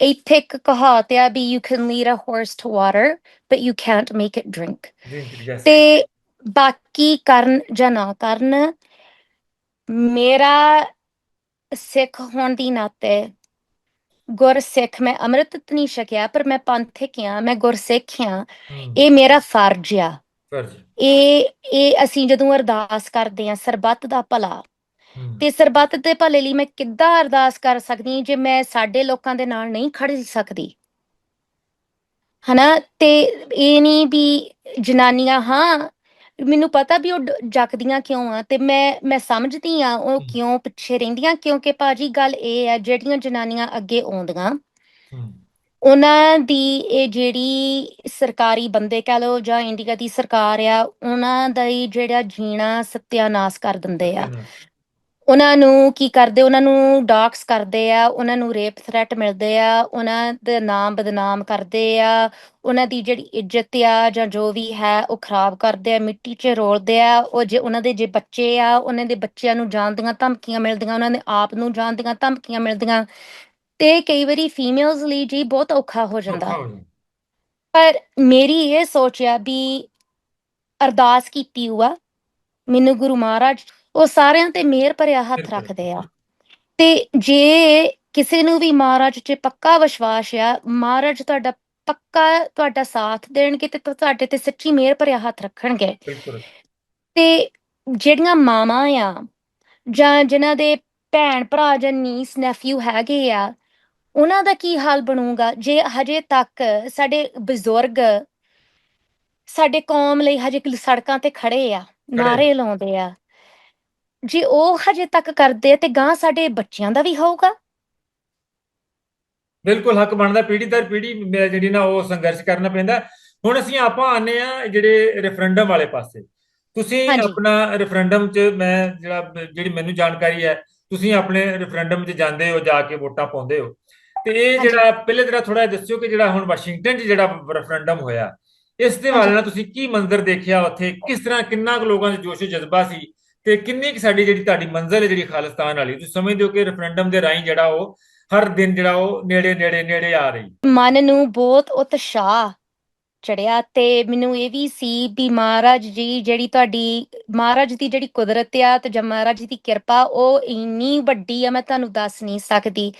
ਇੱਥੇ ਇੱਕ ਕਹਾਵਤ ਆ ਵੀ you can lead a horse to water but you can't make it drink. ਤੇ ਬਾਕੀ ਕਰਨ ਜਾਂ ਨਾ ਕਰਨ ਮੇਰਾ ਸਿੱਖ ਹੋਣ ਦੀ ਨਾਤੇ ਗੁਰਸਿੱਖ ਮੈਂ ਅੰਮ੍ਰਿਤ ਨਹੀਂ ਛਕਿਆ ਪਰ ਮੈਂ ਪੰਥਕ ਆ ਮੈਂ ਗੁਰਸਿੱਖ ਹਮ, ਇਹ ਮੇਰਾ ਫਰਜ਼ ਆ। ਇਹ ਇਹ ਅਸੀਂ ਜਦੋਂ ਅਰਦਾਸ ਕਰਦੇ ਆ ਸਰਬੱਤ ਦਾ ਭਲਾ। ਤੇ ਸਰਬੱਤ ਦੇ ਭਲੇ ਲਈ ਮੈਂ ਕਿੱਦਾਂ ਅਰਦਾਸ ਕਰ ਸਕਦੀ ਹਾਂ ਜੇ ਮੈਂ ਸਾਡੇ ਲੋਕਾਂ ਦੇ ਨਾਲ ਨਹੀਂ ਖੜ ਸਕਦੀ? ਹਨਾ? ਤੇ ਇਹ ਨਹੀਂ ਵੀ ਜਨਾਨੀਆਂ ਹਾਂ ਮੈਨੂੰ ਪਤਾ ਵੀ ਉਹ ਜੱਕਦੀਆਂ ਕਿਉਂ ਆ ਤੇ ਮੈਂ ਮੈਂ ਸਮਝਦੀ ਆ ਉਹ। ਕਿਉਂ ਪਿੱਛੇ ਰਹਿੰਦੀਆਂ ਕਿਉਂਕਿ ਭਾਜੀ ਗੱਲ ਇਹ ਆ ਜਿਹੜੀਆਂ ਜਨਾਨੀਆਂ ਅੱਗੇ ਆਉਂਦੀਆਂ ਉਹਨਾਂ ਦੀ ਇਹ ਜਿਹੜੀ ਸਰਕਾਰੀ ਬੰਦੇ ਕਹ ਲਓ ਜਾਂ ਇੰਡੀਆ ਦੀ ਸਰਕਾਰ ਆ ਉਹਨਾਂ ਦਾ ਹੀ ਜਿਹੜਾ ਜੀਣਾ ਸਤਿਆਨਾਸ਼ ਕਰ ਦਿੰਦੇ ਆ। ਉਹਨਾਂ ਨੂੰ ਕੀ ਕਰਦੇ? ਉਹਨਾਂ ਨੂੰ ਡਾਕਸ ਕਰਦੇ ਆ ਉਹਨਾਂ ਨੂੰ ਰੇਪ ਥ੍ਰੈਟ ਮਿਲਦੇ ਆ ਉਹਨਾਂ ਦੇ ਨਾਮ ਬਦਨਾਮ ਕਰਦੇ ਆ ਉਹਨਾਂ ਦੀ ਜਿਹੜੀ ਇੱਜ਼ਤ ਆ ਜਾਂ ਜੋ ਵੀ ਹੈ ਉਹ ਖਰਾਬ ਕਰਦੇ ਆ ਮਿੱਟੀ 'ਚ ਰੋਲਦੇ ਆ ਉਹ ਜੇ ਉਹਨਾਂ ਦੇ ਜੇ ਬੱਚੇ ਆ ਉਹਨਾਂ ਦੇ ਬੱਚਿਆਂ ਨੂੰ ਜਾਨ ਦੀਆਂ ਧਮਕੀਆਂ ਮਿਲਦੀਆਂ ਉਹਨਾਂ ਦੇ ਆਪ ਨੂੰ ਜਾਨ ਦੀਆਂ ਧਮਕੀਆਂ ਮਿਲਦੀਆਂ। ਤੇ ਕਈ ਵਾਰੀ ਫੀਮੇਲਸ ਲਈ ਜੀ ਬਹੁਤ ਔਖਾ ਹੋ ਜਾਂਦਾ। ਪਰ ਮੇਰੀ ਇਹ ਸੋਚ ਆ ਵੀ ਅਰਦਾਸ ਕੀਤੀ ਹੋਆ ਮੈਨੂੰ ਗੁਰੂ ਮਹਾਰਾਜ ਉਹ ਸਾਰਿਆਂ ਤੇ ਮਿਹਰ ਭਰਿਆ ਹੱਥ। ਰੱਖਦੇ ਆ। ਤੇ ਜੇ ਕਿਸੇ ਨੂੰ ਵੀ ਮਹਾਰਾਜ 'ਚ ਪੱਕਾ ਵਿਸ਼ਵਾਸ ਆ ਮਹਾਰਾਜ ਤੁਹਾਡਾ ਪੱਕਾ ਤੁਹਾਡਾ ਸਾਥ ਦੇਣਗੇ ਤੇ ਤੁਹਾਡੇ ਤੇ ਸੱਚੀ ਮਿਹਰ ਭਰਿਆ ਹੱਥ ਰੱਖਣਗੇ। ਤੇ ਜਿਹੜੀਆਂ ਮਾਵਾਂ ਆ ਜਾਂ ਜਿਨ੍ਹਾਂ ਦੇ ਭੈਣ ਭਰਾ ਜਾਂ ਨੀਸ ਨੈਫਿਊ ਹੈਗੇ ਆ ਉਹਨਾਂ ਦਾ ਕੀ ਹਾਲ ਬਣੂਗਾ? ਜੇ ਹਜੇ ਤੱਕ ਸਾਡੇ ਬਜ਼ੁਰਗ ਸਾਡੇ ਕੌਮ ਲਈ ਹਜੇ ਸੜਕਾਂ ਤੇ ਖੜੇ ਆ ਨਾਰੇ ਲਾਉਂਦੇ ਆ ਜੇ ਉਹ ਹਜੇ ਤੱਕ ਕਰਦੇ ਤੇ ਗਾਂ ਸਾਡੇ ਬੱਚਿਆਂ ਦਾ ਵੀ ਹੋਊਗਾ? ਬਿਲਕੁਲ ਹੱਕ ਬਣਦਾ ਪੀੜ੍ਹੀ ਦਰ ਮੇਰਾ ਜਿਹੜੀ ਨਾ ਉਹ ਸੰਘਰਸ਼ ਕਰਨਾ ਪੈਂਦਾ। ਹੁਣ ਅਸੀਂ ਆਪਾਂ ਆਨੇ ਆ ਜਿਹੜੇ ਰੈਫਰੈਂਡਮ ਵਾਲੇ ਪਾਸੇ। ਤੁਸੀਂ। ਆਪਣਾ ਰੈਫਰੈਂਡਮ 'ਚ ਮੈਂ ਜਿਹੜਾ ਜਿਹੜੀ ਮੈਨੂੰ ਜਾਣਕਾਰੀ ਹੈ ਤੁਸੀਂ ਆਪਣੇ ਰੈਫਰੈਂਡਮ 'ਚ ਜਾਂਦੇ ਹੋ ਜਾ ਕੇ ਵੋਟਾਂ ਪਾਉਂਦੇ ਹੋ। ਤੇ ਇਹ। ਜਿਹੜਾ ਪਹਿਲੇ ਜਿਹੜਾ ਥੋੜਾ ਦੱਸਿਓ ਕਿ ਜਿਹੜਾ ਹੁਣ ਵਾਸ਼ਿੰਗਟਨ 'ਚ ਜਿਹੜਾ ਰੈਫਰੈਂਡਮ ਹੋਇਆ ਇਸ ਦੇ ਹਾਂਜੀ। ਨਾਲ ਤੁਸੀਂ ਕੀ ਮੰਜ਼ਰ ਦੇਖਿਆ ਉੱਥੇ ਕਿਸ ਤਰ੍ਹਾਂ ਕਿੰਨਾ ਕੁ ਲੋਕਾਂ 'ਚ ਜੋਸ਼ੋ ਜਜ਼ਬਾ ਸੀ ਤੇ ਕਿੰਨੀ ਕੁ ਸਾਡੀ ਜਿਹੜੀ ਤੁਹਾਡੀ ਮੰਜ਼ਿਲ ਹੈ ਜਿਹੜੀ ਖਾਲਿਸਤਾਨ ਵਾਲੀ ਤੁਸੀਂ ਸਮਝਦੇ ਹੋ ਕਿ ਰੈਫਰੈਂਡਮ ਦੇ ਰਾਹੀਂ ਜਿਹੜਾ ਉਹ ਹਰ ਦਿਨ ਜਿਹੜਾ ਉਹ ਨੇੜੇ ਨੇੜੇ ਨੇੜੇ ਆ ਰਹੀ ਮਨ ਨੂੰ ਬਹੁਤ ਉਤਸ਼ਾਹ ਚੜਿਆ ਤੇ ਮੈਨੂੰ ਇਹ ਵੀ ਸੀ ਵੀ ਮਹਾਰਾਜ ਜੀ ਜਿਹੜੀ ਤੁਹਾਡੀ ਮਹਾਰਾਜ ਦੀ ਜਿਹੜੀ ਕੁਦਰਤ ਆ ਤੇ ਜਾਂ ਮਹਾਰਾਜ ਦੀ ਕਿਰਪਾ ਉਹ ਇੰਨੀ ਵੱਡੀ ਆ ਮੈਂ ਤੁਹਾਨੂੰ ਦੱਸ ਨਹੀਂ ਸਕਦੀ।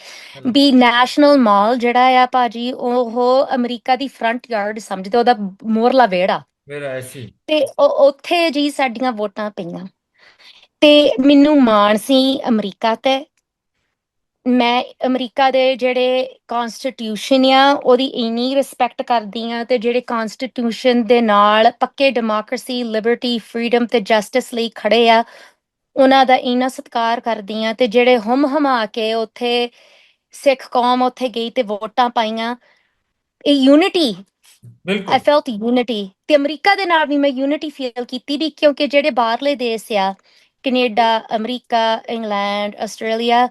ਵੀ ਨੈਸ਼ਨਲ ਮਾਲ ਜਿਹੜਾ ਆ ਭਾਜੀ ਉਹ ਅਮਰੀਕਾ ਦੀ ਫਰੰਟ ਯਾਰਡ ਸਮਝਦੇ ਉਹਦਾ ਮੋਰਲਾ ਵਿਹੜਾ। ਮੇਰਾ ਐਸੀ ਤੇ ਉਹ ਉੱਥੇ ਜੀ ਸਾਡੀਆਂ ਵੋਟਾਂ ਪਈਆਂ। ਤੇ ਮੈਨੂੰ ਮਾਣ ਸੀ ਅਮਰੀਕਾ ਤੇ ਮੈਂ ਅਮਰੀਕਾ ਦੇ ਜਿਹੜੇ ਕਨਸਟੀਟਿਊਸ਼ਨ ਆ ਉਹਦੀ ਇੰਨੀ ਰਿਸਪੈਕਟ ਕਰਦੀ ਆ ਤੇ ਜਿਹੜੇ ਕਨਸਟੀਟਿਊਸ਼ਨ ਦੇ ਨਾਲ ਪੱਕੇ ਡੈਮੋਕ੍ਰੇਸੀ ਲਿਬਰਟੀ ਫਰੀडम ਤੇ ਜਸਟਿਸ ਲਈ ਖੜੇ ਆ ਉਹਨਾਂ ਦਾ ਇੰਨਾ ਸਤਿਕਾਰ ਕਰਦੀ ਆ ਤੇ ਜਿਹੜੇ ਹੁਮ ਹਮਾ ਕੇ ਉੱਥੇ ਸਿੱਖ ਕੌਮ ਉੱਥੇ ਗਈ ਤੇ ਵੋਟਾਂ ਪਾਈਆਂ ਇਹ ਯੂਨਿਟੀ ਬਿਲਕੁਲ। I felt unity ਤੇ ਅਮਰੀਕਾ ਦੇ ਨਾਲ ਵੀ ਮੈਂ ਯੂਨਿਟੀ ਫੀਲ ਕੀਤੀ ਵੀ ਕਿਉਂਕਿ ਜਿਹੜੇ ਬਾਹਰਲੇ ਦੇਸ਼ ਆ ਕੈਨੇਡਾ ਅਮਰੀਕਾ ਇੰਗਲੈਂਡ ਆਸਟ੍ਰੇਲੀਆ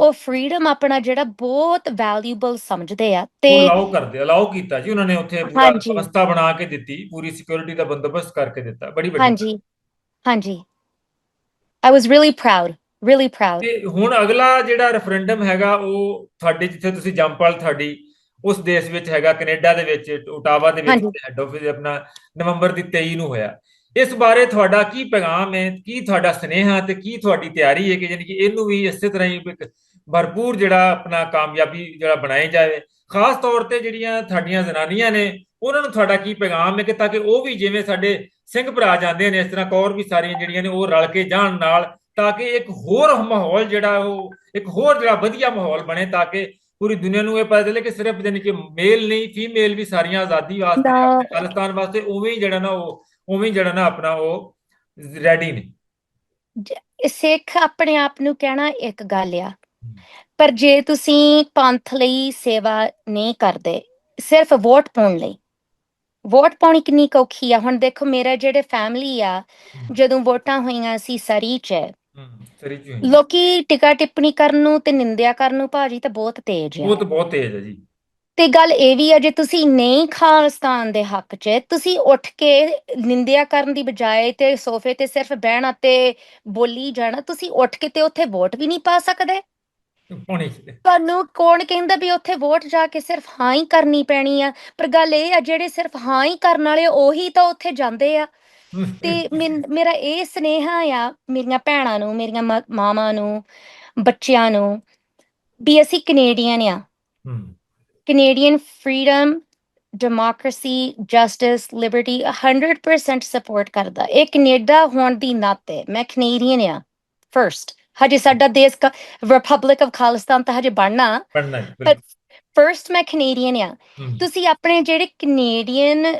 ਉਹ ਫਰੀडम ਆਪਣਾ ਜਿਹੜਾ ਬਹੁਤ ਵੈਲਿਊਬਲ ਸਮਝਦੇ ਆ ਤੇ ਉਹ ਅਲਾਉ ਕਰਦੇ ਅਲਾਉ ਕੀਤਾ ਜੀ ਉਹਨਾਂ ਨੇ ਉੱਥੇ ਪੂਰਾ ਹਾਂਜੀ। ਅਵਸਥਾ ਬਣਾ ਕੇ ਦਿੱਤੀ ਪੂਰੀ ਸਿਕਿਉਰਿਟੀ ਦਾ ਬੰਦੋਬਸਤ ਕਰਕੇ ਦਿੱਤਾ ਬੜੀ ਵੱਡੀ ਹਾਂਜੀ ਹਾਂਜੀ I was really proud really proud ਤੇ ਹੁਣ ਅਗਲਾ ਜਿਹੜਾ ਰੈਫਰੈਂਡਮ ਹੈਗਾ ਉਹ ਤੁਹਾਡੇ ਜਿੱਥੇ ਤੁਸੀਂ ਜੰਪਲ ਤੁਹਾਡੀ ਉਸ ਦੇਸ਼ ਵਿੱਚ ਹੈਗਾ ਕੈਨੇਡਾ ਦੇ ਵਿੱਚ ਓਟਾਵਾ ਦੇ ਵਿੱਚ। ਹੈੱਡ ਆਫਿਸ ਆਪਣਾ ਨਵੰਬਰ ਦੀ 23 ਨੂੰ ਹੋਇਆ ਇਸ ਬਾਰੇ ਤੁਹਾਡਾ ਕੀ ਪੈਗਾਮ ਹੈ ਕੀ ਤੁਹਾਡਾ ਸੁਨੇਹਾ ਤੇ ਕੀ ਤੁਹਾਡੀ ਤਿਆਰੀ ਹੈ ਕਿ ਯਾਨੀ ਕਿ ਇਹਨੂੰ ਵੀ ਇਸੇ ਤਰ੍ਹਾਂ ਹੀ ਇੱਕ ਭਰਪੂਰ ਜਿਹੜਾ ਆਪਣਾ ਕਾਮਯਾਬੀ ਜਿਹੜਾ ਬਣਾਏ ਜਾਵੇ। ਖਾਸ ਤੌਰ ਤੇ ਜਿਹੜੀਆਂ ਤੁਹਾਡੀਆਂ ਜ਼ਨਾਨੀਆਂ ਨੇ ਉਹਨਾਂ ਨੂੰ ਤੁਹਾਡਾ ਕੀ ਪੈਗਾਮ ਹੈ ਕਿ ਤਾਂ ਕਿ ਉਹ ਵੀ ਜਿਵੇਂ ਸਾਡੇ ਸਿੰਘ ਭਰਾ ਜਾਂਦੇ ਨੇ ਇਸ ਤਰ੍ਹਾਂ ਕੌਰ ਵੀ ਸਾਰੀਆਂ ਜਿਹੜੀਆਂ ਨੇ ਉਹ ਰਲ ਕੇ ਜਾਣ ਨਾਲ ਤਾਂ ਕਿ ਇੱਕ ਹੋਰ ਮਾਹੌਲ ਜਿਹੜਾ ਉਹ ਇੱਕ ਹੋਰ ਜਿਹੜਾ ਵਧੀਆ ਮਾਹੌਲ ਬਣੇ ਤਾਂ ਕਿ ਪੂਰੀ ਦੁਨੀਆ ਨੂੰ ਇਹ ਪਤਾ ਚੱਲੇ ਕਿ ਸਿਰਫ ਜਾਨੀ ਕਿ ਮੇਲ ਨਹੀਂ ਫੀਮੇਲ ਵੀ ਸਾਰੀਆਂ ਆਜ਼ਾਦੀ ਵਾਸਤੇ ਖਾਲਿਸਤਾਨ ਵਾਸਤੇ ਉਵੇਂ ਹੀ ਜਿਹੜਾ ਨਾ ਉਹ ਉਵੇਂ ਜਿਹੜਾ ਨਾ ਆਪਣਾ ਉਹ ਰੈਡੀ ਨੇ। ਸਿੱਖ ਆਪਣੇ ਆਪ ਨੂੰ ਕਹਿਣਾ ਇੱਕ ਗੱਲ ਆ। ਪਰ ਜੇ ਤੁਸੀਂ ਪੰਥ ਲਈ ਸੇਵਾ ਨਹੀਂ ਕਰਦੇ ਸਿਰਫ ਵੋਟ ਪਾਉਣ ਲਈ। ਵੋਟ ਪਾਉਣੀ ਕਿੰਨੀ ਕੁ ਔਖੀ ਆ। ਹੁਣ ਦੇਖੋ ਮੇਰੇ ਜਿਹੜੇ ਫੈਮਿਲੀ ਆ ਜਦੋਂ ਵੋਟਾਂ ਹੋਈਆਂ ਸੀ ਸਰੀ ਚ। ਲੋਕੀ ਟਿਕਾ ਟਿੱਪਣੀ ਕਰਨ ਨੂੰ ਤੇ ਨਿੰਦਿਆ ਕਰਨ ਨੂੰ ਭਾਜੀ ਤਾਂ ਬਹੁਤ ਤੇਜ਼ ਉਹ ਆ ਤਾਂ ਬਹੁਤ ਤੇਜ਼ ਹੈ ਜੀ। ਤੇ ਗੱਲ ਇਹ ਵੀ ਆ ਜੇ ਤੁਸੀਂ ਨਹੀਂ ਖਾਲਿਸਤਾਨ ਦੇ ਹੱਕ 'ਚ ਤੁਸੀਂ ਉੱਠ ਕੇ ਨਿੰਦਿਆ ਕਰਨ ਦੀ ਬਜਾਏ ਤੇ ਸੋਫੇ ਤੇ ਸਿਰਫ ਬਹਿਣਾ ਤੇ ਬੋਲੀ ਜਾਣਾ ਤੁਸੀਂ ਉੱਠ ਕੇ ਤੇ ਉੱਥੇ ਵੋਟ ਵੀ ਨਹੀਂ ਪਾ ਸਕਦੇ। ਤੁਹਾਨੂੰ ਕੌਣ ਕਹਿੰਦਾ ਵੀ ਉੱਥੇ ਵੋਟ ਜਾ ਕੇ ਸਿਰਫ ਹਾਂ ਹੀ ਕਰਨੀ ਪੈਣੀ ਆ ਪਰ ਗੱਲ ਇਹ ਆ ਜਿਹੜੇ ਸਿਰਫ ਹਾਂ ਹੀ ਕਰਨ ਵਾਲੇ ਉਹੀ ਤਾਂ ਉੱਥੇ ਜਾਂਦੇ ਆ। ਤੇ ਮੇਰਾ ਇਹ ਸਨੇਹਾ ਆ ਮੇਰੀਆਂ ਭੈਣਾਂ ਨੂੰ ਮੇਰੀਆਂ ਮਾਵਾਂ ਨੂੰ ਬੱਚਿਆਂ ਨੂੰ ਵੀ ਅਸੀਂ ਕੈਨੇਡੀਅਨ ਆ। Canadian freedom, democracy, justice, liberty 100% support ਕਰਦਾ। ਇਹ ਕੈਨੇਡਾ ਹੋਣ ਦੀ ਨਾਤੇ ਮੈਂ ਕੈਨੇਡੀਅਨ ਆ ਫਰਸਟ ਹਜੇ ਸਾਡਾ ਦੇਸ਼ ਰਿਪਬਲਿਕ ਆਫ ਖਾਲਿਸਤਾਨ ਤਾਂ ਹਜੇ ਬਣਨਾ। ਬਿਲਕੁਲ। ਫਰਸਟ ਮੈਂ ਕੈਨੇਡੀਅਨ ਆ। ਤੁਸੀਂ ਆਪਣੇ ਜਿਹੜੇ ਕੈਨੇਡੀਅਨ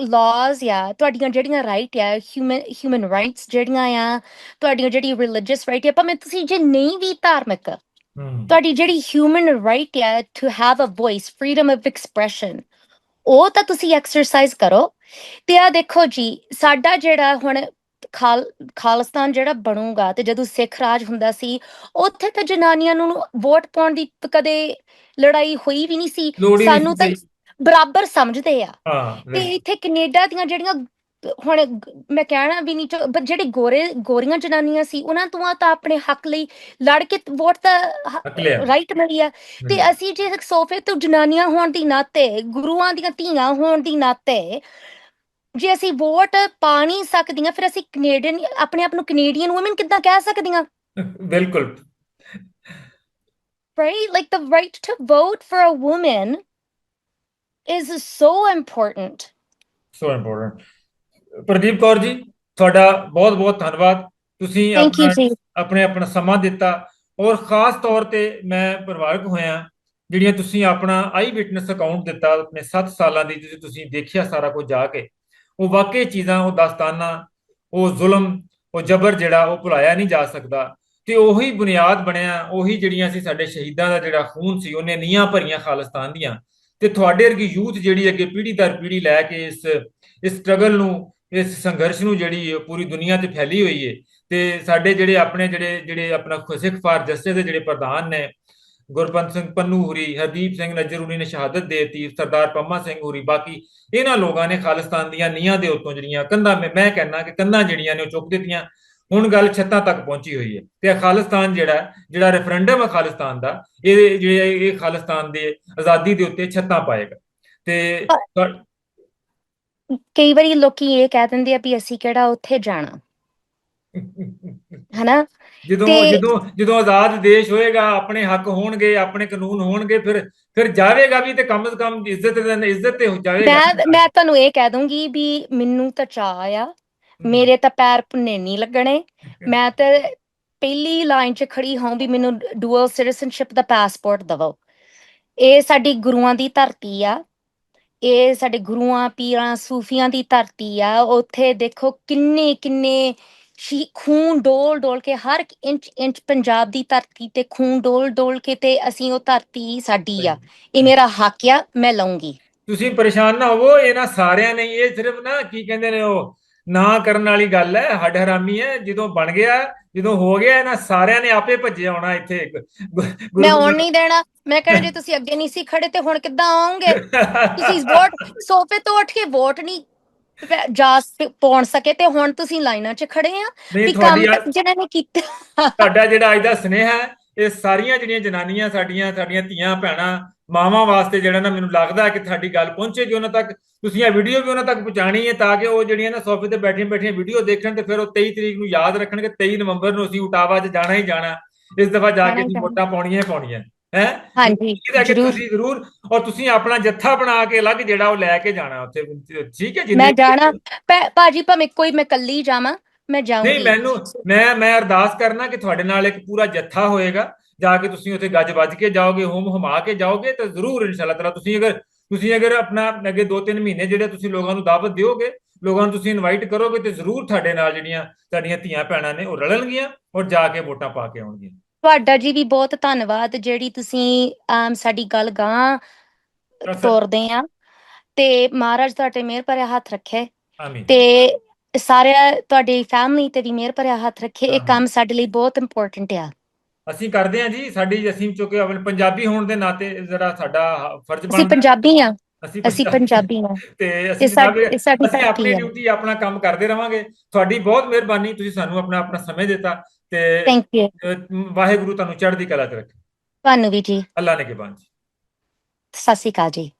ਲਾਜ਼ ਆ ਤੁਹਾਡੀਆਂ ਜਿਹੜੀਆਂ ਰਾਈਟ ਆ ਹਿਊਮਨ ਹਿਊਮਨ ਰਾਈਟਸ ਜਿਹੜੀਆਂ ਆ ਤੁਹਾਡੀਆਂ ਜਿਹੜੀ ਰਿਲੀਜੀਅਸ ਰਾਈਟ ਆ ਭਾਵੇਂ ਤੁਸੀਂ ਜੇ ਨਹੀਂ ਵੀ ਧਾਰਮਿਕ ਤੁਹਾਡੀ ਜਿਹੜੀ ਹਿਊਮਨ ਰਾਈਟ ਹੈ to have a voice freedom of expression ਉਹ ਤਾਂ ਤੁਸੀਂ ਐਕਸਰਸਾਈਜ਼ ਕਰੋ ਤੇ ਆ ਦੇਖੋ ਜੀ ਸਾਡਾ ਜਿਹੜਾ ਹੁਣ ਖਾਲ ਖਾਲਿਸਤਾਨ ਜਿਹੜਾ ਬਣੂਗਾ ਤੇ ਜਦੋਂ ਸਿੱਖ ਰਾਜ ਹੁੰਦਾ ਸੀ ਉੱਥੇ ਤਾਂ ਜਨਾਨੀਆਂ ਨੂੰ ਵੋਟ ਪਾਉਣ ਦੀ ਕਦੇ ਲੜਾਈ ਹੋਈ ਵੀ ਨਹੀਂ ਸੀ ਸਾਨੂੰ ਤਾਂ। ਬਰਾਬਰ ਸਮਝਦੇ ਆ ਤੇ। ਇੱਥੇ ਕੈਨੇਡਾ ਦੀਆਂ ਜਿਹੜੀਆਂ ਹੁਣ ਮੈਂ ਕਹਿਣਾ ਵੀ ਨਹੀਂ but ਜਿਹੜੇ ਗੋਰੇ ਗੋਰੀਆਂ ਜਨਾਨੀਆਂ ਸੀ ਉਹਨਾਂ ਤੋਂ ਤਾਂ ਆਪਣੇ ਹੱਕ ਲਈ ਲੜ ਕੇ ਵੋਟ ਦਾ। ਰਾਈਟ ਮਿਲੀ ਆ। ਤੇ ਅਸੀਂ ਜੇ ਸੋਫੇ ਤੋਂ ਜਨਾਨੀਆਂ ਹੋਣ ਦੀ ਨਾਤੇ ਗੁਰੂਆਂ ਦੀਆਂ ਧੀਆਂ ਹੋਣ ਦੀ ਨਾਤੇ ਜੇ ਅਸੀਂ ਵੋਟ ਪਾ ਨਹੀਂ ਸਕਦੀਆਂ ਫਿਰ ਅਸੀਂ ਕੈਨੇਡੀਅਨ ਆਪਣੇ ਆਪ ਨੂੰ ਕੈਨੇਡੀਅਨ ਔਮਨ ਕਿੱਦਾਂ ਕਹਿ ਸਕਦੀਆਂ? ਬਿਲਕੁਲ। Right? Like the right to vote for a woman is so important. So important Pradeep Kaur ji ਤੁਹਾਡਾ ਬਹੁਤ ਬਹੁਤ ਧੰਨਵਾਦ। ਤੁਸੀਂ ਆਪਣਾ ਆਪਣੇ ਆਪਣਾ ਸਮਾਂ ਦਿੱਤਾ ਔਰ ਖਾਸ ਤੌਰ ਤੇ ਮੈਂ ਪਰਿਵਾਰਕ ਹੋਇਆ ਜਿਹੜੀਆਂ ਤੁਸੀਂ ਆਪਣਾ ਆਈ ਵਿਟਨੈਸ ਅਕਾਊਂਟ ਦਿੱਤਾ ਆਪਣੇ 7 ਸਾਲਾਂ ਦੀ ਜਿਸ ਤੁਸੀਂ ਦੇਖਿਆ ਸਾਰਾ ਕੁਝ ਜਾ ਕੇ ਉਹ ਵਾਕਈ ਚੀਜ਼ਾਂ ਉਹ ਦਾਸਤਾਨਾਂ ਉਹ ਜ਼ੁਲਮ ਉਹ ਜਬਰ ਜਿਹੜਾ ਉਹ ਭੁਲਾਇਆ ਨਹੀਂ ਜਾ ਸਕਦਾ ਤੇ ਉਹੀ ਬੁਨਿਆਦ ਬਣਿਆ ਉਹੀ ਜਿਹੜੀਆਂ ਸੀ ਸਾਡੇ ਸ਼ਹੀਦਾਂ ਦਾ ਜਿਹੜਾ ਖੂਨ ਸੀ ਉਹਨੇ ਨੀਹਾਂ ਭਰੀਆਂ ਖਾਲਿਸਤਾਨ ਦੀਆਂ ਤੇ ਤੁਹਾਡੇ ਵਰਗੀ ਯੂਥ ਜਿਹੜੀ ਅੱਗੇ ਪੀੜ੍ਹੀ ਦਰ ਪੀੜ੍ਹੀ ਲੈ ਕੇ ਇਸ ਇਸ ਸਟਰਗਲ ਨੂੰ ਇਸ ਸੰਘਰਸ਼ ਨੂੰ ਜਿਹੜੀ ਪੂਰੀ ਦੁਨੀਆ ਤੇ ਫੈਲੀ ਹੋਈ ਏ ਤੇ ਸਾਡੇ ਜਿਹੜੇ ਆਪਣੇ ਜਿਹੜੇ ਜਿਹੜੇ ਆਪਣਾ ਸਿੱਖ ਫਾਰ ਜਸਟਿਸ ਦੇ ਜਿਹੜੇ ਪ੍ਰਧਾਨ ਨੇ ਗੁਰਪੰਤ ਸਿੰਘ ਪੰਨੂ ਹੁਰੀ ਹਰਦੀਪ ਸਿੰਘ ਨੱਜਰ ਹੁਰੀ ਨੇ ਸ਼ਹਾਦਤ ਦੇ ਦਿੱਤੀ ਸਰਦਾਰ ਪੰਮਾ ਸਿੰਘ ਹੁਰੀ ਬਾਕੀ ਇਹਨਾਂ ਲੋਕਾਂ ਨੇ ਖਾਲਿਸਤਾਨ ਦੀਆਂ ਨੀਹਾਂ ਦੇ ਉੱਤੋਂ ਜਿਹੜੀਆਂ ਕੰਧਾਂ ਮੈਂ ਮੈਂ ਕਹਿੰਦਾ ਕਿ ਕੰਧਾਂ ਜਿਹੜੀਆਂ ਨੇ ਉਹ ਚੁੱਕ ਦਿੱਤੀਆਂ ਹੁਣ ਗੱਲ ਛੱਤਾਂ ਤੱਕ ਪਹੁੰਚੀ ਹੋਈ ਹੈ ਤੇ ਖਾਲਿਸਤਾਨ ਜਿਹੜਾ ਜਿਹੜਾ ਰੈਫਰੈਂਡਮ ਹੈ ਖਾਲਿਸਤਾਨ ਦਾ ਇਹ ਜਿਹੜੇ ਇਹ ਖਾਲਿਸਤਾਨ ਦੇ ਆਜ਼ਾਦੀ ਦੇ ਉੱਤੇ ਛੱਤਾਂ ਪਾਏਗਾ ਤੇ ਕਈ ਵਾਰੀ ਲੋਕੀ ਇਹ ਕਹਿ ਦਿੰਦੇ ਆ ਵੀ ਅਸੀਂ ਕਿਹੜਾ ਉੱਥੇ ਜਾਣਾ। ਹਨਾ? ਜਦੋਂ ਤੇ- ਜਦੋਂ ਜਦੋਂ ਆਜ਼ਾਦ ਦੇਸ਼ ਹੋਏਗਾ ਆਪਣੇ ਹੱਕ ਹੋਣਗੇ ਆਪਣੇ ਕਾਨੂੰਨ ਹੋਣਗੇ ਫਿਰ ਫਿਰ ਜਾਵੇਗਾ ਵੀ ਤੇ ਕਮ ਸੇ ਕਮ ਇੱਜ਼ਤ ਦੇ ਇੱਜ਼ਤ ਤੇ ਹੋ ਜਾਵੇਗਾ। ਮੈਂ ਮੈਂ ਤੁਹਾਨੂੰ ਇਹ ਕਹਿ ਦੂੰਗੀ ਵੀ ਮੈਨੂੰ ਤਾਂ ਚਾਅ ਆ। ਮੇਰੇ ਤਾਂ ਪੈਰ ਭੁੰਨੇ ਨਹੀਂ ਲੱਗਣੇ। ਮੈਂ ਤਾਂ ਪਹਿਲੀ ਲਾਈਨ 'ਚ ਖੜੀ ਹਾਂ ਵੀ ਮੈਨੂੰ ਡੂਅਲ ਸਿਟੀਜ਼ਨਸ਼ਿਪ ਦਾ ਪਾਸਪੋਰਟ ਦਿਵੋ। ਇਹ ਸਾਡੀ ਗੁਰੂਆਂ ਦੀ ਧਰਤੀ ਆ। ਇਹ ਸਾਡੇ ਗੁਰੂਆਂ ਪੀਰਾਂ ਸੂਫੀਆਂ ਦੀ ਧਰਤੀ ਆ। ਉੱਥੇ ਦੇਖੋ ਕਿੰਨੇ ਕਿੰਨੇ ਸ਼ੀ ਖੂਨ ਡੋਲ ਡੋਲ ਕੇ ਹਰ ਇੰਚ ਇੰਚ ਪੰਜਾਬ ਦੀ ਧਰਤੀ ਤੇ ਖੂਨ ਡੋਲ ਡੋਲ ਕੇ ਤੇ ਅਸੀਂ ਉਹ ਧਰਤੀ ਸਾਡੀ ਆ। ਇਹ ਮੇਰਾ ਹੱਕ ਆ ਮੈਂ ਲਵਾਂਗੀ ਤੁਸੀਂ ਪਰੇਸ਼ਾਨ ਨਾ ਹੋਵੋ ਇਹਨਾਂ ਸਾਰਿਆਂ ਨੇ ਇਹ ਸਿਰਫ ਨਾ ਕੀ ਕਹਿੰਦੇ ਨੇ ਉਹ ਨਾ ਕਰਨ ਵਾਲੀ ਗੱਲ ਹੈ ਹੱਡ ਹਰਾਮੀ ਹੈ ਜਦੋਂ ਬਣ ਗਿਆ ਜਦੋਂ ਹੋ ਗਿਆ ਇਹਨਾਂ ਸਾਰਿਆਂ ਨੇ ਆਪੇ ਭੱਜੇ ਆਉਣਾ ਇੱਥੇ ਮੈਂ ਆਉਣ ਨਹੀਂ ਦੇਣਾ। ਮੈਂ ਕਹਿਣਾ ਜੇ ਤੁਸੀਂ ਅੱਗੇ ਨਹੀਂ ਸੀ ਖੜੇ ਤੇ ਹੁਣ ਕਿੱਦਾਂ ਆਉਂਗੇ? ਤੁਸੀਂ ਵੋਟ (laughs) ਸੋਫੇ ਤੋਂ ਉੱਠ ਕੇ ਵੋਟ ਨਹੀਂ ਜਾ ਪਾਉਣ ਸਕੇ ਤੇ ਹੁਣ ਤੁਸੀਂ ਲਾਈਨਾਂ 'ਚ ਖੜੇ ਆ ਵੀ ਕੰਮ ਜਿਹਨਾਂ ਨੇ ਕੀਤਾ। ਤੁਹਾਡਾ ਜਿਹੜਾ ਅੱਜ ਦਾ ਸੁਨੇਹਾ ਹੈ ਇਹ ਸਾਰੀਆਂ ਜਿਹੜੀਆਂ ਜਨਾਨੀਆਂ ਸਾਡੀਆਂ ਸਾਡੀਆਂ ਧੀਆਂ ਭੈਣਾਂ ਮਾਵਾਂ ਵਾਸਤੇ ਜਿਹੜਾ ਨਾ ਮੈਨੂੰ ਲੱਗਦਾ ਹੈ ਕਿ ਤੁਹਾਡੀ ਗੱਲ ਪਹੁੰਚੇਗੀ ਉਹਨਾਂ ਤੱਕ ਤੁਸੀਂ ਇਹ ਵੀਡੀਓ ਵੀ ਉਹਨਾਂ ਤੱਕ ਪਹੁੰਚਾਣੀ ਹੈ ਤਾਂ ਕਿ ਉਹ ਜਿਹੜੀਆਂ ਨਾ ਸੋਫੇ ਤੇ ਬੈਠੀਆਂ ਬੈਠੀਆਂ ਵੀਡੀਓ ਦੇਖਣ ਤੇ ਫਿਰ ਉਹ 23 ਤਰੀਕ ਨੂੰ ਯਾਦ ਰੱਖਣਗੇ 23 ਨਵੰਬਰ ਨੂੰ ਅਸੀਂ ਉਟਾਵਾ 'ਚ ਜਾਣਾ ਹੀ ਜਾਣਾ। ਇਸ ਦਫਾ ਜਾ ਕੇ ਅਸੀਂ। ਵੋਟਾਂ ਪਾਉਣੀਆਂ ਹੀ ਪਾਉਣੀਆਂ ਹੈ? ਹਾਂਜੀ ਜ਼ਰੂਰ। ਤੁਸੀਂ ਜ਼ਰੂਰ ਔਰ ਤੁਸੀਂ ਆਪਣਾ ਜੱਥਾ ਬਣਾ ਕੇ ਅਲੱਗ ਜਿਹੜਾ ਉਹ ਲੈ ਕੇ ਜਾਣਾ ਉੱਥੇ। ਠੀਕ ਹੈ ਜੀ ਮੈਂ ਜਾਣਾ। ਭਾਜੀ ਭਾਵੇਂ ਕੋਈ ਮੈਂ ਕੱਲੀ ਜਾਵਾਂ ਮੈਂ ਜਾਊਂਗੀ। ਨਹੀਂ ਮੈਨੂੰ ਮੈਂ ਮੈਂ ਅਰਦਾਸ ਕਰਨਾ ਕਿ ਤੁਹਾਡੇ ਨਾਲ ਇੱਕ ਪੂਰਾ ਜੱਥਾ ਹੋਏਗਾ। ਜਾ ਕੇ ਤੁਸੀਂ ਉੱਥੇ ਗੱਜ ਵੱਜ ਕੇ ਜਾਓਗੇ ਹੋਮ ਹਮਾ ਕੇ ਜਾਓਗੇ ਤਾਂ ਜ਼ਰੂਰ ਇਨਸ਼ਾਅੱਲਾ ਤਾਲਾ ਤੁਸੀਂ ਅਗਰ ਤੁਸੀਂ ਅਗਰ ਆਪਣਾ ਅੱਗੇ 2-3 ਮਹੀਨੇ ਜਿਹੜੇ ਤੁਸੀਂ ਲੋਕਾਂ ਨੂੰ ਦਾਵਤ ਦਿਓਗੇ ਲੋਕਾਂ ਨੂੰ ਤੁਸੀਂ ਇਨਵਾਈਟ ਕਰੋਗੇ ਤੇ ਜ਼ਰੂਰ ਤੁਹਾਡੇ ਨਾਲ ਜਿਹੜੀਆਂ ਤੁਹਾਡੀਆਂ ਧੀਆਂ ਭੈਣਾਂ ਨੇ ਉਹ ਰਲਣਗੀਆਂ ਔਰ ਜਾ ਕੇ ਵੋਟਾਂ ਪਾ ਕੇ ਆਉਣਗੀਆਂ। ਤੁਹਾਡਾ ਜੀ ਵੀ ਬਹੁਤ ਧੰਨਵਾਦ ਜਿਹੜੀ ਤੁਸੀਂ ਸਾਡੀ ਗੱਲ ਗਾਂ ਤੋਰਦੇ ਆ ਤੇ ਮਹਾਰਾਜ ਤੁਹਾਡੇ ਮਿਹਰ ਭਰਿਆ ਹੱਥ ਰੱਖੇ ਆਮੀਨ। ਤੇ ਸਾਰੇ ਤੁਹਾਡੀ ਫੈਮਿਲੀ ਤੇ ਵੀ ਮਿਹਰ ਭਰਿਆ ਹੱਥ ਰੱਖੇ ਇਹ। ਕੰਮ ਸਾਡੇ ਲਈ ਬਹੁਤ ਇੰਪੋਰਟੈਂਟ ਆ। ਅਸੀਂ ਕਰਦੇ ਹਾਂ ਜੀ ਸਾਡੀ ਅਸੀਂ ਚੁੱਕੇ ਆਪਣੇ ਪੰਜਾਬੀ ਹੋਣ ਦੇ ਨਾਤੇ ਜਿਹੜਾ ਸਾਡਾ ਫਰਜ਼ ਅਸੀਂ ਬਣਦਾ ਪੰਜਾਬੀ ਆ ਅਸੀਂ ਅਸੀਂ ਪੰਜਾਬੀ। ਆ ਤੇ ਅਸੀਂ ਸਾਡੀ ਅਸੀਂ ਆਪਣੀ ਡਿਊਟੀ ਆਪਣਾ ਕੰਮ ਕਰਦੇ ਰਵਾਂਗੇ। ਤੁਹਾਡੀ ਬਹੁਤ ਮਿਹਰਬਾਨੀ ਤੁਸੀਂ ਸਾਨੂੰ ਆਪਣਾ ਆਪਣਾ ਸਮੇਂ ਦਿੱਤਾ ਤੇ ਥੈਂਕ ਯੂ ਵਾਹਿਗੁਰੂ ਤੁਹਾਨੂੰ ਚੜ੍ਹਦੀ ਕਲਾ ਚ ਰੱਖੇ। ਤੁਹਾਨੂੰ ਵੀ ਜੀ। ਅੱਲਾ ਨੇ ਕੇ ਬਾਂਝ ਸਤਿ ਸ਼੍ਰੀ ਅਕਾਲ ਜੀ।